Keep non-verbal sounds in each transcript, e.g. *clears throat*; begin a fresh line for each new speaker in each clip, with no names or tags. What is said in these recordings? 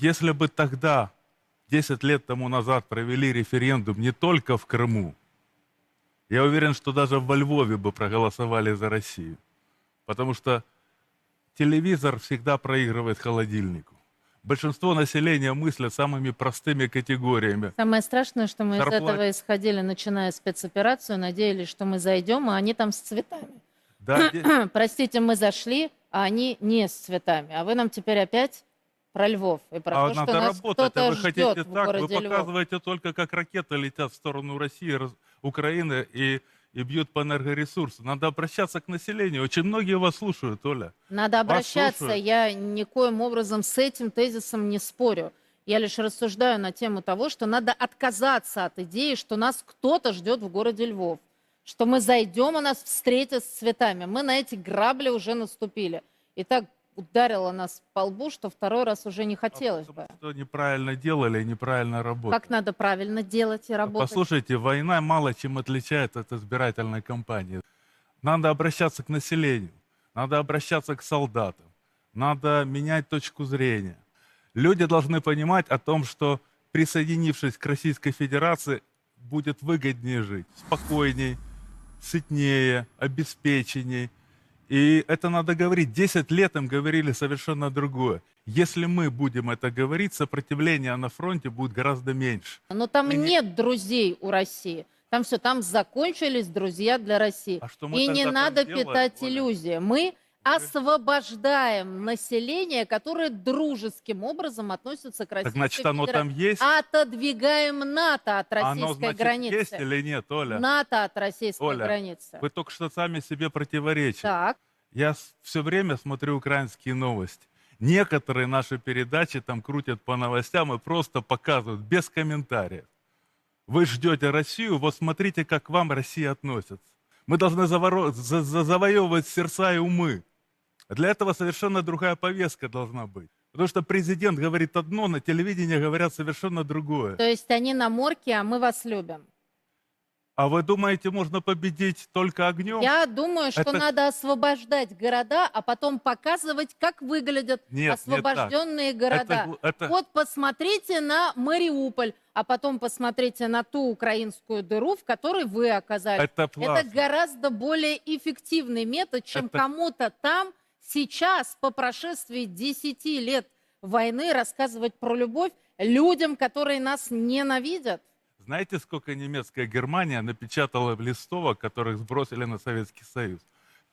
Если бы тогда, 10 лет тому назад, провели референдум не только в Крыму, я уверен, что даже во Львове бы проголосовали за Россию. Потому что телевизор всегда проигрывает холодильнику. Большинство населения мыслят самыми простыми категориями.
Самое страшное, что мы
Зарплат-
из этого исходили, начиная спецоперацию, надеялись, что мы зайдем, а они там с цветами.
Да, *clears throat*
Простите, мы зашли, а они не с цветами. А вы нам теперь опять про Львов и про
а
то, что
надо
нас
работать, а
кто-то
вы
ждет
хотите
в
так, вы
городе Львов.
показываете только, как ракеты летят в сторону России, раз- Украины и, и бьют по энергоресурсу. Надо обращаться к населению. Очень многие вас слушают, Оля.
Надо обращаться. Я никоим образом с этим тезисом не спорю. Я лишь рассуждаю на тему того, что надо отказаться от идеи, что нас кто-то ждет в городе Львов. Что мы зайдем, и нас встретят с цветами. Мы на эти грабли уже наступили. И так ударило нас по лбу, что второй раз уже не хотелось бы.
Потому что неправильно делали и неправильно работали.
Как надо правильно делать и работать?
Послушайте, война мало чем отличает от избирательной кампании. Надо обращаться к населению, надо обращаться к солдатам, надо менять точку зрения. Люди должны понимать о том, что присоединившись к Российской Федерации, будет выгоднее жить, спокойней, сытнее, обеспеченней. И это надо говорить. Десять лет им говорили совершенно другое. Если мы будем это говорить, сопротивление на фронте будет гораздо меньше.
Но там
не-
нет друзей у России. Там все, там закончились друзья для России.
А что мы
И не надо
делаем,
питать
Оля?
иллюзии. Мы освобождаем население, которое дружеским образом относится к России.
Значит, оно там есть?
Отодвигаем НАТО от российской
оно, значит,
границы.
есть или нет, Оля?
НАТО от российской
Оля,
границы.
Вы только что сами себе противоречите.
Так.
Я все время смотрю украинские новости. Некоторые наши передачи там крутят по новостям и просто показывают без комментариев. Вы ждете Россию, вот смотрите, как к вам Россия относится. Мы должны заворо- за- за- завоевывать сердца и умы. Для этого совершенно другая повестка должна быть. Потому что президент говорит одно, на телевидении говорят совершенно другое.
То есть они на морке, а мы вас любим.
А вы думаете, можно победить только огнем?
Я думаю, что
Это-
надо освобождать города, а потом показывать, как выглядят
Нет,
освобожденные города.
Это, это-
Вот посмотрите на Мариуполь, а потом посмотрите на ту украинскую дыру, в которой вы оказались.
это классно.
Это гораздо более эффективный метод, чем
Это-
кому-то там сейчас, по прошествии 10 лет войны, рассказывать про любовь людям, которые нас ненавидят.
Знаете, сколько немецкая Германия напечатала листовок, которых сбросили на Советский Союз?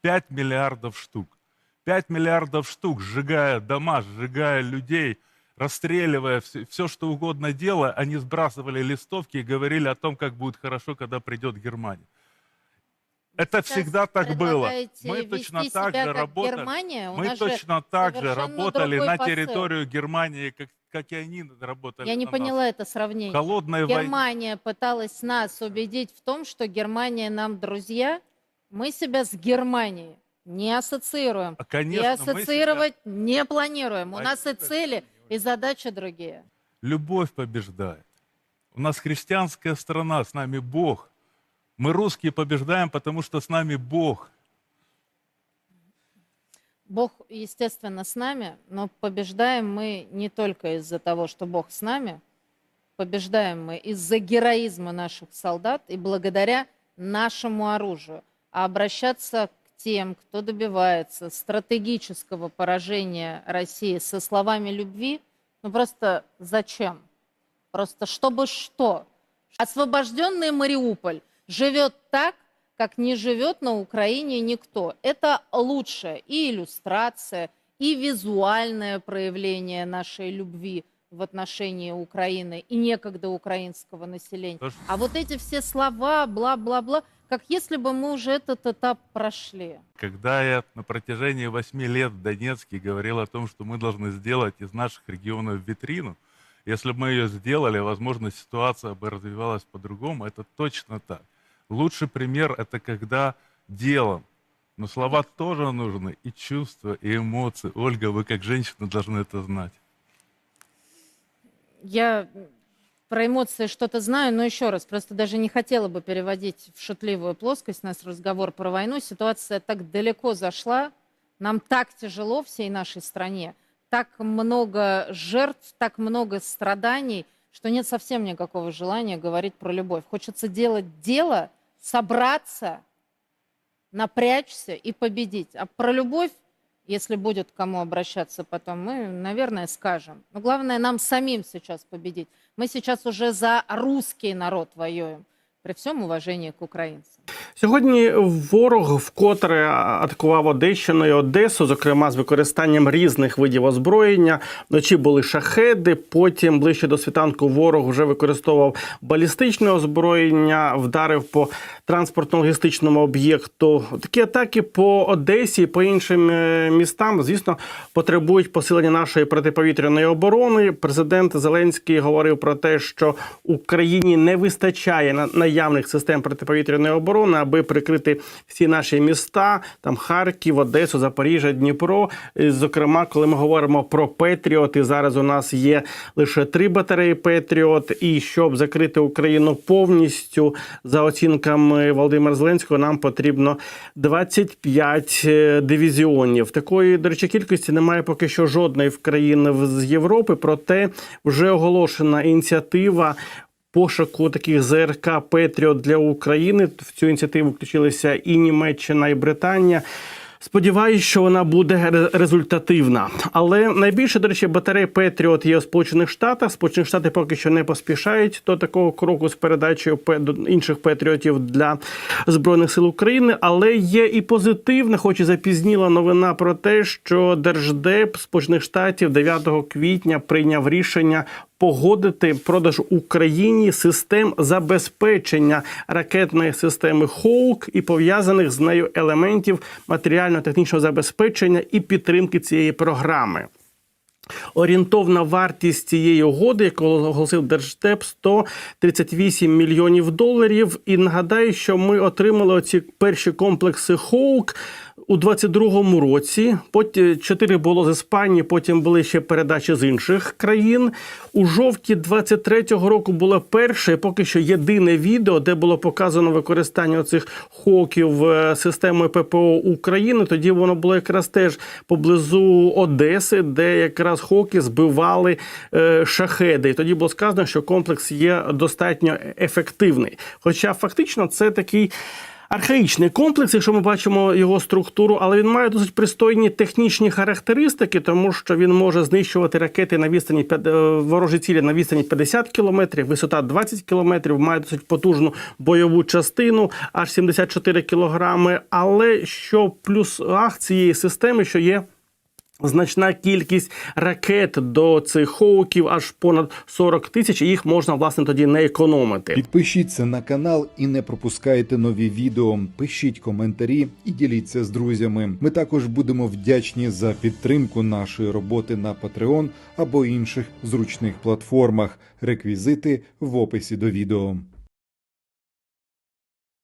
5 миллиардов штук. 5 миллиардов штук, сжигая дома, сжигая людей, расстреливая все, что угодно делая, они сбрасывали листовки и говорили о том, как будет хорошо, когда придет Германия. Это
Сейчас
всегда так было. Мы точно так
себя
же работали.
Германия?
Мы
нас
точно так же работали на
посыл.
территорию Германии, как, как и они работали
Я не
на нас.
поняла это
В
сравнение.
войне.
Германия пыталась нас убедить в том, что Германия нам друзья. Мы себя с Германией не ассоциируем.
А,
И
конечно, себя-
ассоциировать не планируем. У нас и цели, и задачи другие.
Любовь побеждает. У нас христианская страна, с нами Бог. Мы русские побеждаем, потому что с нами Бог.
Бог, естественно, с нами, но побеждаем мы не только из-за того, что Бог с нами. Побеждаем мы из-за героизма наших солдат и благодаря нашему оружию. А обращаться к тем, кто добивается стратегического поражения России со словами любви, ну просто зачем? Просто чтобы что? Освобожденный Мариуполь живет так, как не живет на Украине никто. Это лучшая и иллюстрация, и визуальное проявление нашей любви в отношении Украины и некогда украинского населения. А вот эти все слова, бла-бла-бла, как если бы мы уже этот этап прошли.
Когда я на протяжении восьми лет в Донецке говорил о том, что мы должны сделать из наших регионов витрину, если бы мы ее сделали, возможно, ситуация бы развивалась по-другому. Это точно так. Лучший пример – это когда делом. Но слова тоже нужны, и чувства, и эмоции. Ольга, вы как женщина должны это знать.
Я про эмоции что-то знаю, но еще раз, просто даже не хотела бы переводить в шутливую плоскость наш разговор про войну. Ситуация так далеко зашла, нам так тяжело всей нашей стране, так много жертв, так много страданий, что нет совсем никакого желания говорить про любовь. Хочется делать дело, собраться, напрячься и победить. А про любовь, если будет к кому обращаться потом, мы, наверное, скажем. Но главное нам самим сейчас победить. Мы сейчас уже за русский народ воюем, при всем уважении к украинцам.
Сьогодні ворог вкотре атакував Одещину і Одесу, зокрема з використанням різних видів озброєння. Вночі були шахеди. Потім ближче до світанку ворог вже використовував балістичне озброєння, вдарив по транспортно-логістичному об'єкту. Такі атаки по Одесі і по іншим е, містам, звісно, потребують посилення нашої протиповітряної оборони. Президент Зеленський говорив про те, що Україні не вистачає на- наявних систем протиповітряної оборони, аби прикрити всі наші міста, там Харків, Одесу, Запоріжжя, Дніпро. Зокрема, коли ми говоримо про Петріот, і зараз у нас є лише три батареї Петріот. І щоб закрити Україну повністю, за оцінками Володимира Зеленського, нам потрібно 25 е, дивізіонів. Такої, до речі, кількості немає поки що жодної в країни з Європи. Проте вже оголошена ініціатива пошуку таких ЗРК Петріот для України. В цю ініціативу включилися і Німеччина, і Британія. Сподіваюсь, що вона буде результативна. Але найбільше, до речі, батарей Петріот є у Сполучених Штатах. Сполучені Штати поки що не поспішають до такого кроку з передачею інших Петріотів для Збройних сил України. Але є і позитивна, хоч і запізніла новина про те, що Держдеп Сполучених Штатів 9 квітня прийняв рішення погодити продаж Україні систем забезпечення ракетної системи Хоук і пов'язаних з нею елементів матеріально-технічного забезпечення і підтримки цієї програми. Орієнтовна вартість цієї угоди, яку оголосив Держдеп, 138 мільйонів доларів. І нагадаю, що ми отримали оці перші комплекси Хоук у 22-му році. Потім чотири було з Іспанії, потім були ще передачі з інших країн. У жовтні 23-го року було перше, поки що єдине відео, де було показано використання цих хоків е, системою ППО України. Тоді воно було якраз теж поблизу Одеси, де якраз хоки збивали е, шахеди. І тоді було сказано, що комплекс є достатньо ефективний. Хоча фактично це такий. Архаїчний комплекс, якщо ми бачимо його структуру, але він має досить пристойні технічні характеристики, тому що він може знищувати ракети на відстані е, ворожі цілі на відстані 50 кілометрів, висота 20 кілометрів, має досить потужну бойову частину, аж 74 кілограми. Але що плюс ах цієї системи, що є Значна кількість ракет до цих хоуків, аж понад 40 тисяч, їх можна власне тоді не економити.
Підпишіться на канал і не пропускайте нові відео. Пишіть коментарі і діліться з друзями. Ми також будемо вдячні за підтримку нашої роботи на Patreon або інших зручних платформах. Реквізити в описі до відео.